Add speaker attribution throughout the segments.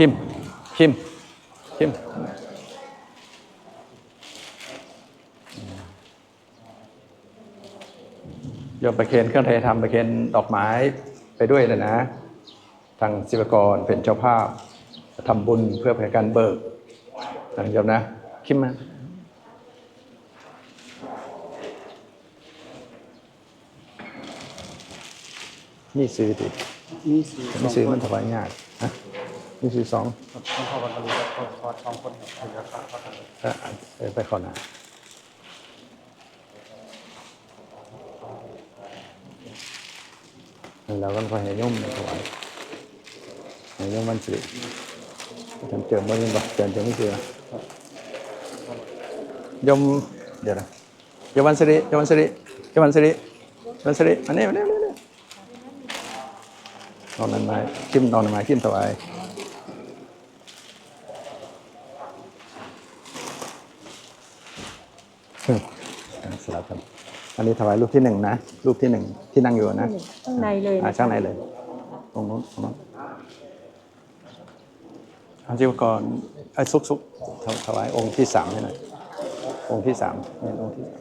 Speaker 1: ชิม ชิม ชิม โยมประเคนเครื่องไทยทำประเคนดอกไม้ไปด้วยนะนะ ทางศิวกรเป็นเจ้าภาพทำบุญเพื่อเป็นการเบิกนะโยมนะคิมมานี่ซื้อดิ
Speaker 2: มีสี่
Speaker 1: นี่ซื้อมันถวายยากนะ นี่ซื้อสอง
Speaker 2: ครับต้องเข้ากันเลยครับขอสองคนถึงจะข้ากันเลย
Speaker 1: ก็เออไปขอหนาเราก็ขอให้โยมถวายให้โยมวันสิริทำเจิมบ่ยังบ่เจิมเจิมไม่เจอโยมเดี๋ยวนะโยมวันสิริโยมวันสิริโยมวันสิริยมวันสิริอันนี้อันนี้อันนี้นอนนันไม้ขึ้นนอนนันไม้ขึ้นถวาย สลับกันอันนี้ถวายรูปที่หนึ่งนะ รูปที่หนึ่งที่นั่งอยู่นะ
Speaker 3: ข้างในเลย
Speaker 1: อ่า
Speaker 3: นะ
Speaker 1: ช่างไหนเลย ตรงนู้นตรงนู้นอาจิวกรไอ้ซุกซุกถวถวายองค์ที่สามให้หน่อยองค์ที่สามเนี่ยองค์ที่สาม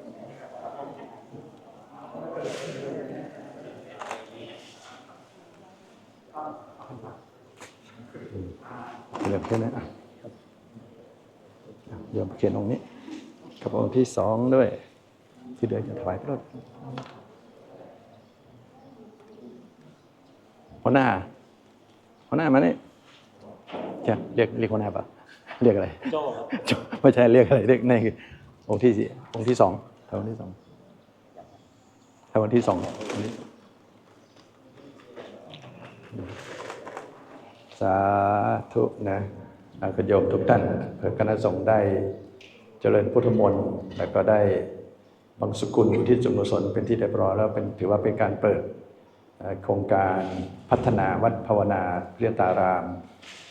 Speaker 1: อืมเหลือแค่นั้นอะอะโยมเขียนองค์นี้ กับองค์ที่สองด้วย ที่เหลือจะถวายพระรถหัวหน้าหัวหน้ามานี่ใช่เรียกเรียกหัวหน้าปะเรียกอะไร
Speaker 2: โจ้ครับ
Speaker 1: โจ้ไม่ใช่เรียกอะไรเรียกนี่คือองค์ที่สี่องค์ที่สองแถวที่สองแถวที่สององค์ที่สาธุนะอาคุณโยมทุกท่านเพื่อคณะสงฆ์ได้เจ ริญพุทธมนต์แล้วก็ได้บังสกุลอุที่จุมกุศลเป็นที่เรียบร้อยแล้วเป็นถือว่าเป็นการเปิดโครงการพัฒนาวัดภาวนาเรียตาราม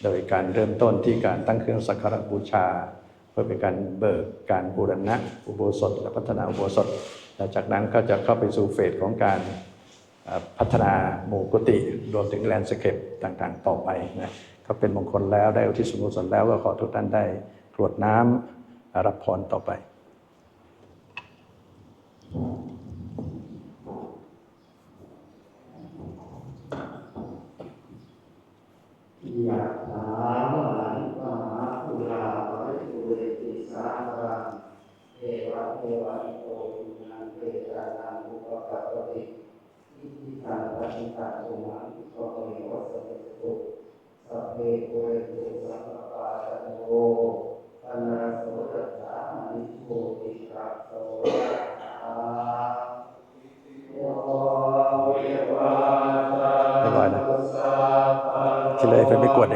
Speaker 1: โดยการเริ่มต้นที่การตั้งเครื่องสักการบูชา เพื่อเป็นการเบิกการบูรณะอุโบสถ และพัฒนาอุโบสถและจากนั้นก็จะเข้าไปสู่เฟสของการพัฒนาหมู่กุฏิรวมถึงแลนด์สเคปต่างๆ ต่อไปนะก็เป็นมงคลแล้วได้อุทิศส่วนกุศลแล้วก็ขอทุกท่านได้กรวดน้ำ รับพรต่อไป อ
Speaker 4: ยะถามวะริวหาปุราปริปุเรติสารังเอวะเอวะอิโตวินันเตตานังอุปกัปปติอิทิตังปฏิตังตุมัง เล
Speaker 1: ยไปกวด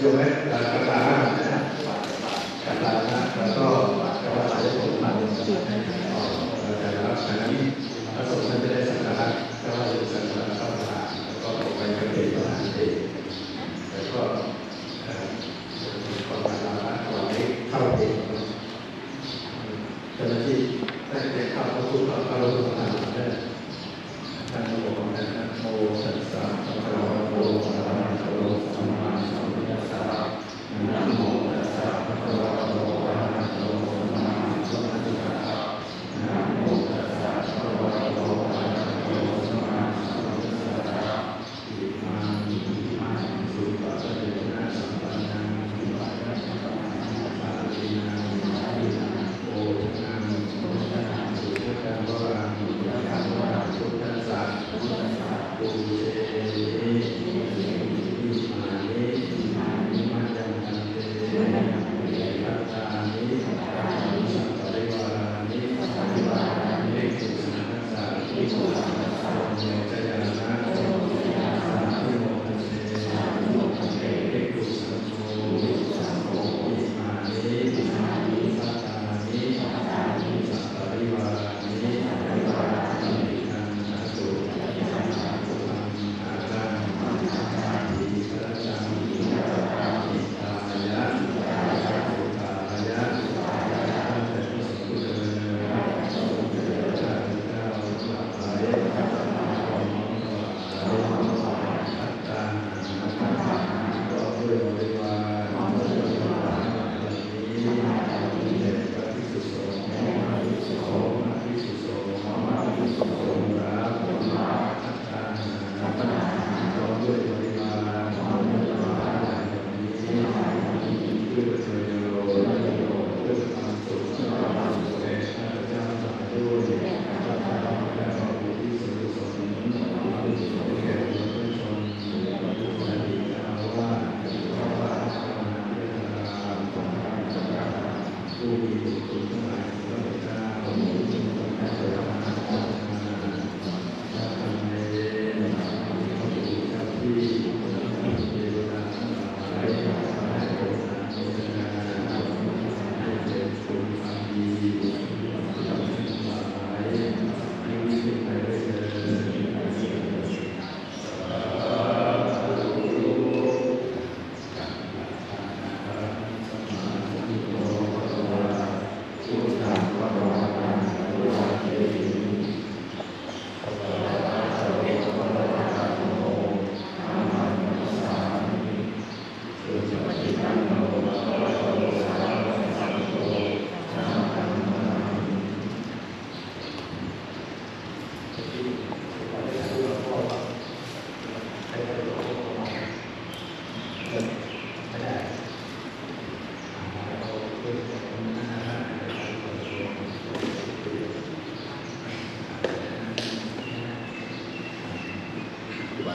Speaker 1: อ
Speaker 4: ยู่
Speaker 1: ไうん。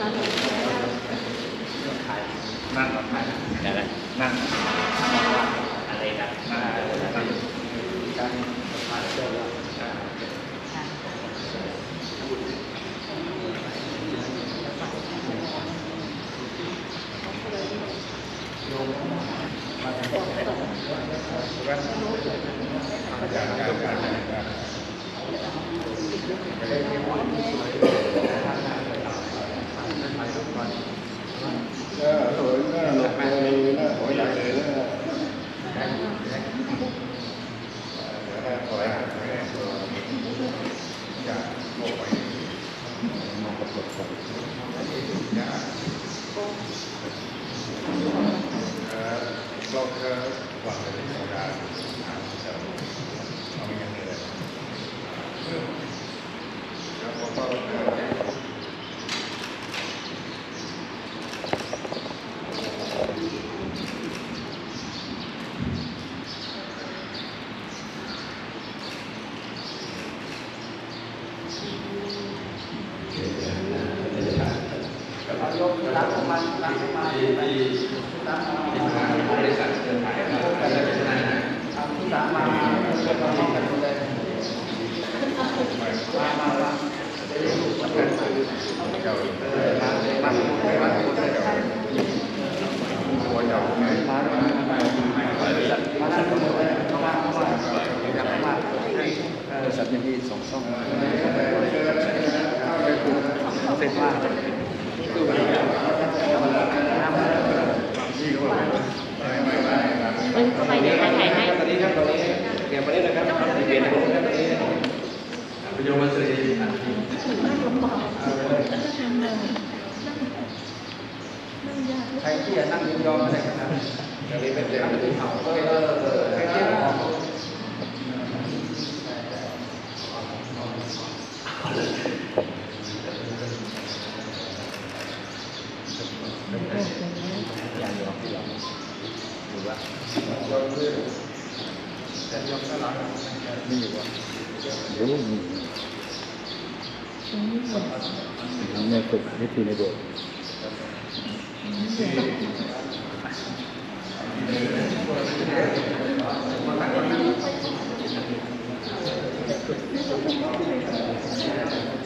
Speaker 1: 拿手 ใครที่จะนั่งยอมอะไรก็ได้จะรีบเป็นเรื่องที่เขาก็เออ
Speaker 5: नहीं हुआ जरूर नहीं हुआ हमने तो खेती नहीं बोल Thank you.